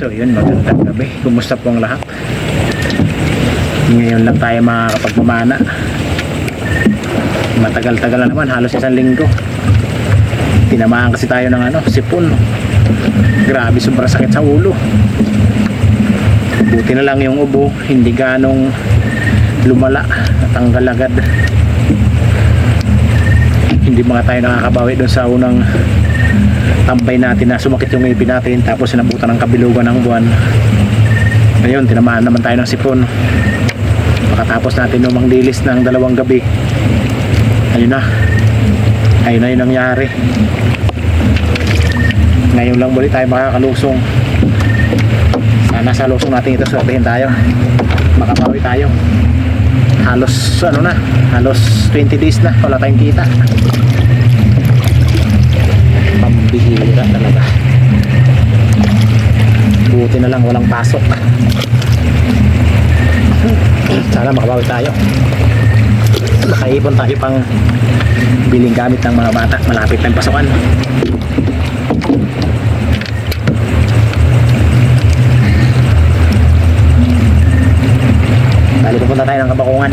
So yun, magandang gabi. Kumusta po ang lahat? Ngayon lang tayo makakapagmamana. Matagal-tagal na naman, halos isang linggo. Tinamaan kasi tayo ng ano, sipon. Grabe, sobrang sakit sa ulo. Buti na lang yung ubo, hindi ganong lumala, natanggal agad. Hindi mga tayo nakakabawi doon sa unang tambay natin na sumakit yung ngipin natin tapos sinabutan ng kabilugan ng buwan. Ngayon tinamaan naman tayo ng sipon. Makatapos natin umang dilis ng dalawang gabi ayun na. Ayun na yung nangyari. Ngayon lang muli tayo makakalusong. Sana sa lusong natin ito swertihin tayo. Makabawi tayo. Halos ano na halos 20 days na wala tayong kita pambihira talaga. Buti na lang walang pasok. Sana makabawi tayo. Makaipon tayo pang biling gamit ng mga bata. Malapit na yung pasokan. Bali pupunta tayo ng kabakungan.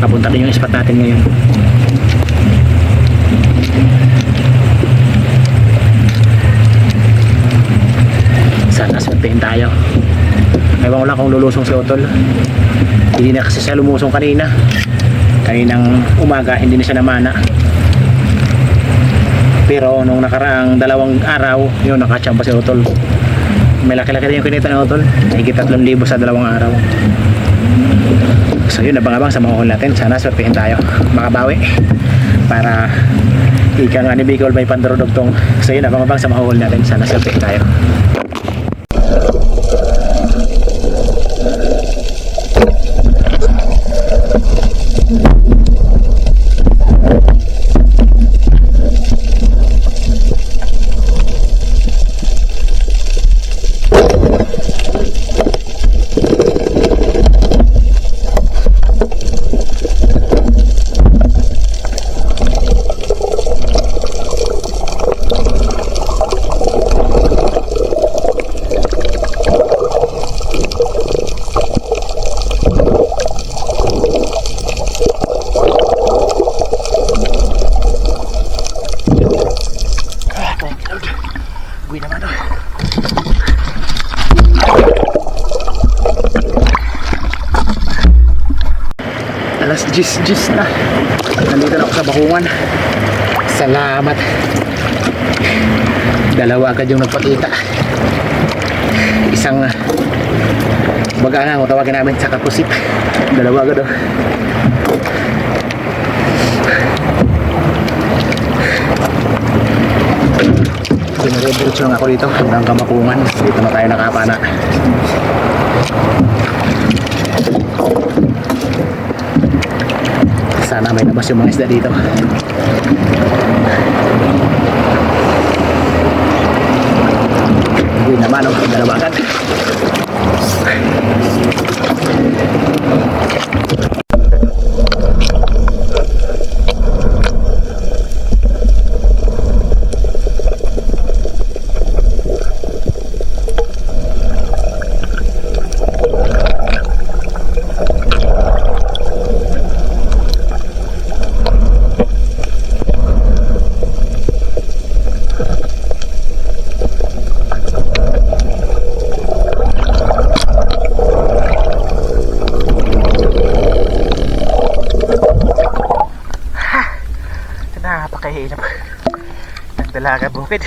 Papunta din yung spot natin ngayon lang kung lulusong si Otol. Hindi na kasi siya lumusong kanina. Kaninang umaga hindi na siya namana. Pero nung nakaraang dalawang araw yun nakachamba si Otol. May laki-laki rin yung kinita ni Otol. Higit 3,000 sa dalawang araw. So yun abang-abang sa mahukul natin. Sana swertehin tayo. Makabawi para ika nga ni Bicol may pandrodogtong so yun abang-abang sa mahukul natin. Sana swertehin tayo Alas 10, 10 na. Nandito na ako sa bakungan. Salamat. Dalawa agad yung nagpakita. Isang baga kung tawagin namin sa kapusit. Dalawa agad oh. Dinire-diretso lang ako dito hanggang kamakungan. Dito na tayo nakapana. Sana may labas yung mga isda dito. Hindi naman, oh, dalawa agad. Nagdalaga bukid.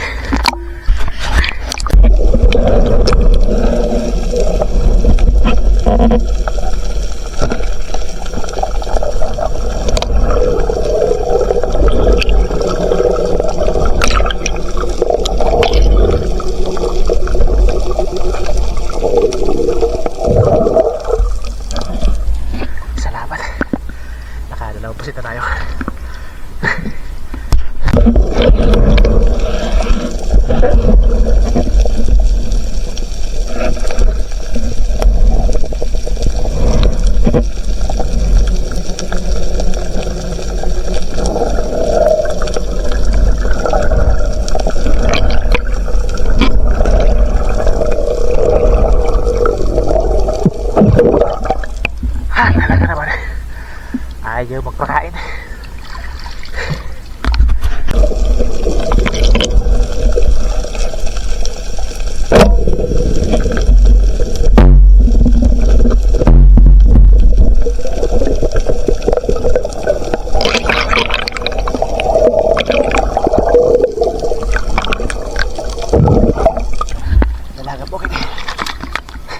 നടക്കണ പോലെ ആയി മക്കളായി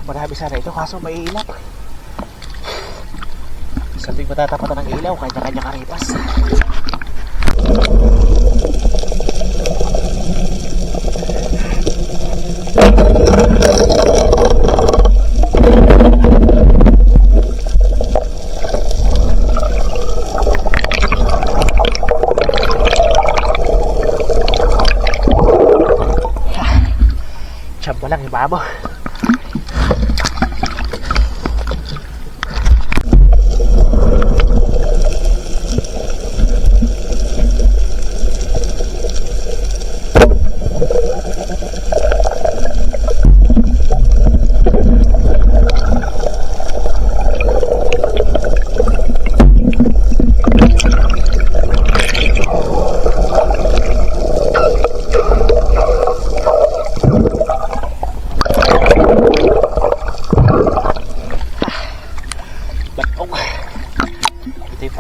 Marami sana ito kaso maiinap Sa tuwing matatapatan ng ilaw, kanya-kanya karipas. Tsamba lang, ibabo. Batong.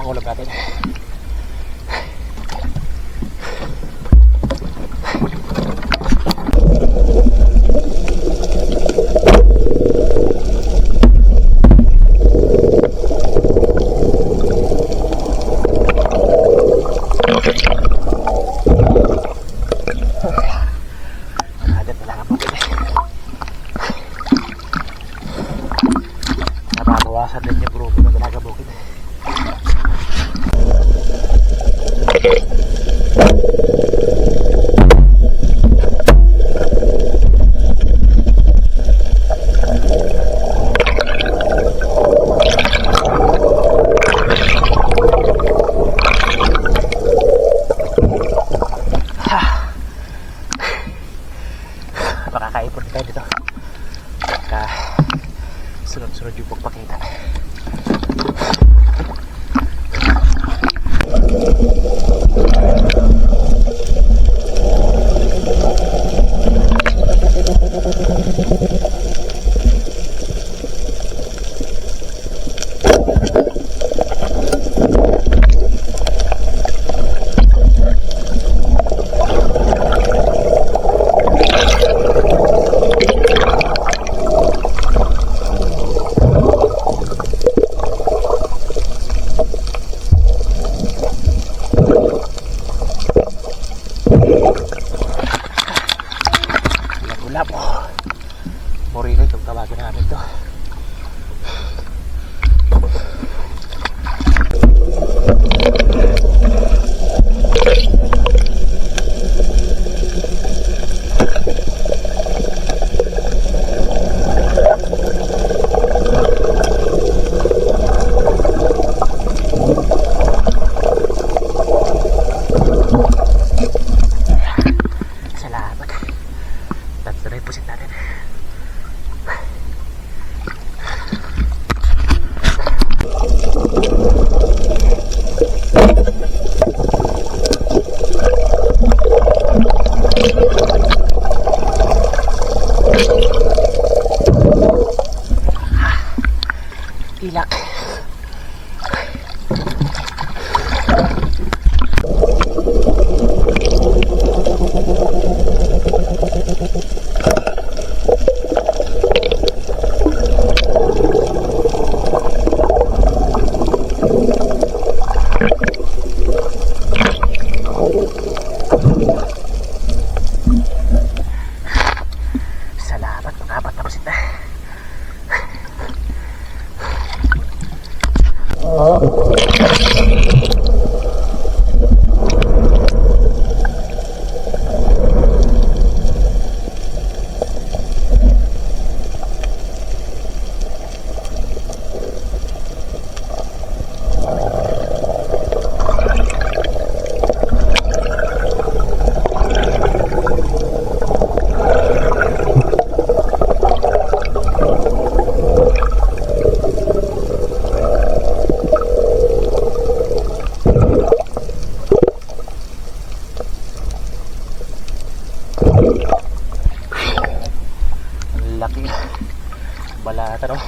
Ito yung pangulam Balata no.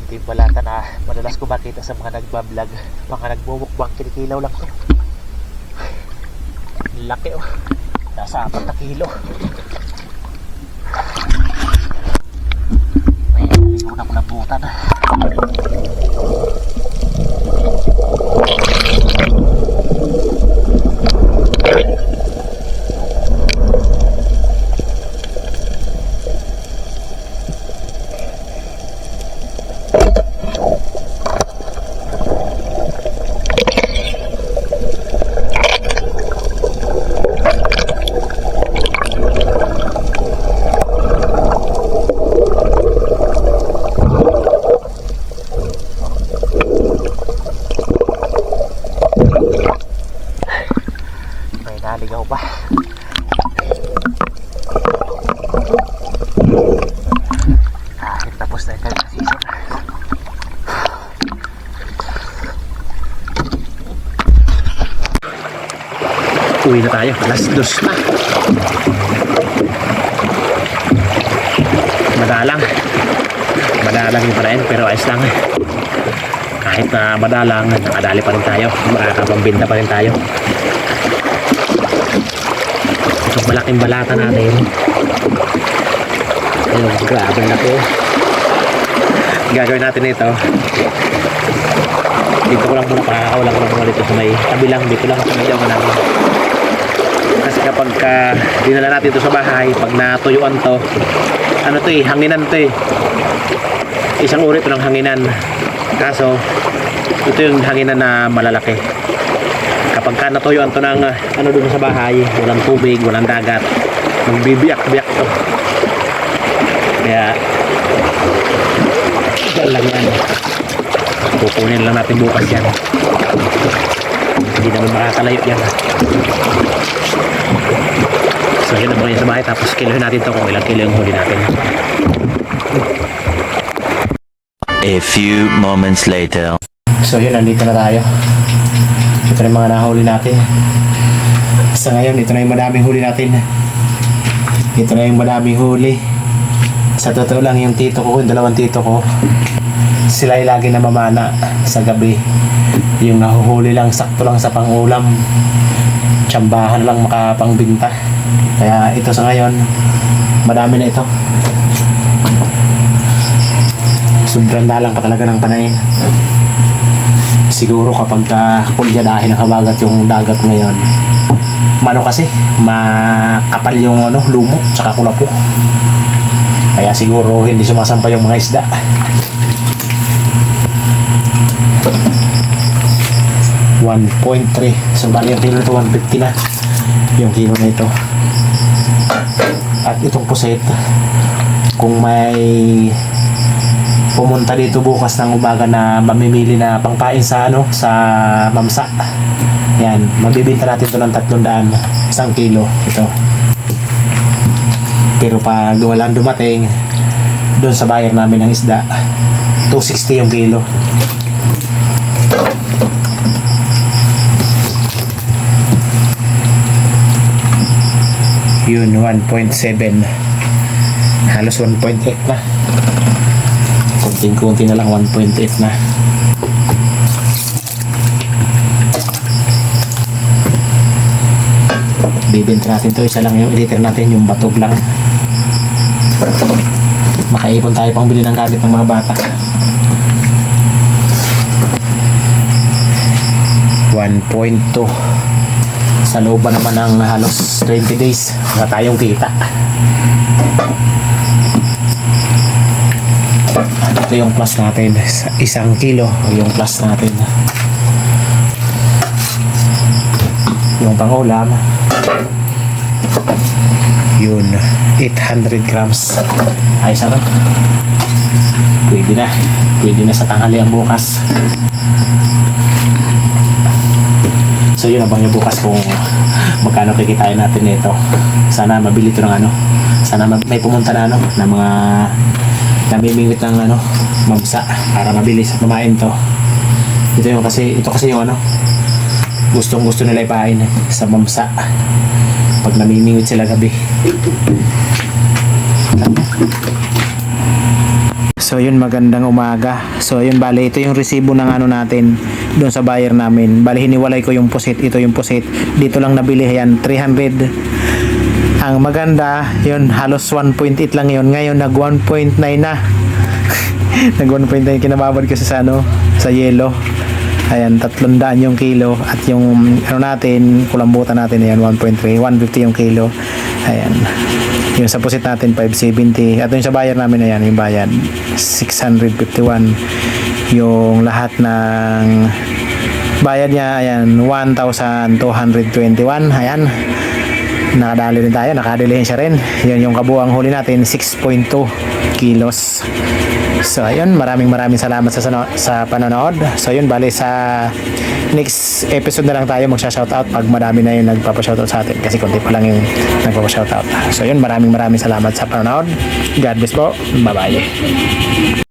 Ito yung balata na madalas ko makita sa mga nagbablog. Mga nagmumukbang kinikilaw lang to. Laki oh. Nasa apat na kilo. na kulabutan. May naligaw pa. Kahit tapos na yung kanyang season. Uwi na tayo. Alas dos na. Madalang. Madalang yung palayan pero ayos lang. Kahit na madalang, nakadali pa rin tayo. Makakapambinda pa rin tayo. Itong malaking balata natin. Ayun, grabe laki. oh. Gagawin natin ito. Dito ko lang muna pakakaulang ko lang muna dito sa may tabi lang. Dito lang sa may jawa namin. Kapag ka dinala natin ito sa bahay, pag natuyuan to, ano to eh, hanginan to eh. Isang uri to ng hanginan. Kaso, ito yung hanginan na malalaki. Kapag ka natuyuan to ng ah, ano doon sa bahay, walang tubig, walang dagat, magbibiyak-biyak to. Kaya, dyan lang yan. Kukunin lang natin bukas yan. Hindi naman makakalayo yan. So yun ang sa bahay tapos kilohin natin to kung ilang kilo yung huli natin. A few moments later. So yun, nandito na tayo. Ito na yung mga nahuli natin. Sa ngayon, ito na yung madaming huli natin. Ito na yung madaming huli. Sa totoo lang, yung tito ko, yung dalawang tito ko, sila ay lagi na mamana sa gabi. Yung nahuhuli lang, sakto lang sa pangulam. Tsambahan lang makapangbinta. Kaya ito sa ngayon, madami na ito. Sobrang dalang pa talaga ng panain siguro kapag uh, kulya dahil nakabagat yung dagat ngayon mano kasi makapal yung ano lumot tsaka kulapo kaya siguro hindi sumasampa yung mga isda. one point three. So bali yung kilo ito 150 na yung kilo na ito at itong puset kung may pumunta dito bukas ng umaga na mamimili na pangpain sa ano sa mamsa yan mabibinta natin ito ng 300 isang kilo. Ito pero pag walang dumating doon sa bayan namin ng isda 260 yung kilo. Yun 1.7 halos 1.8 na. Konting-konti na lang 1.8 na. Bibenta natin to isa lang yung liter natin yung batog lang makaipon tayo pang bili ng gamit ng mga bata. 1.2 sa loob ba naman ng halos 20 days na tayong kita. Ito yung plus natin. Sa isang kilo yung plus natin. Yung pangulam. Yun 800 grams. Ay sarap. Pwede na. Pwede na sa tanghali ang bukas. So yun abang yung bukas kung magkano kikitain natin nito. Sana mabili ito ng ano. Sana ma- may pumunta na ano na mga namimingwit ng ano mamsa para mabilis kumain to. Ito yung kasi ito kasi yung ano gustong gusto nila ipain sa mamsa pag namimingwit sila gabi So yun magandang umaga. So yun bale ito yung resibo ng ano natin doon sa buyer namin. Bale hiniwalay ko yung pusit, ito yung pusit. Dito lang nabili yan 300. Ang maganda, yun halos 1.8 lang yun. Ngayon nag 1.9 na. nag 1.9 kinababad kasi sa ano sa yelo ayan 300 yung kilo at yung ano natin kulambutan natin ayan 1.3 150 yung kilo. Ayan. Yung sa pusit natin 570 at yung sa bayar namin ayan yung bayad 651 yung lahat ng bayad niya ayan 1,221 ayan. Nakadali rin tayo nakadilihensya rin. Yun yung kabuang huli natin 6.2 kilos. So ayun maraming maraming salamat sa, sa panonood. So yun bali sa next episode na lang tayo magsha-shoutout pag madami na yung nagpapa-shoutout sa atin. Kasi konti pa lang yung nagpapa-shoutout. So yun maraming maraming salamat sa panonood. God bless po. Bye bye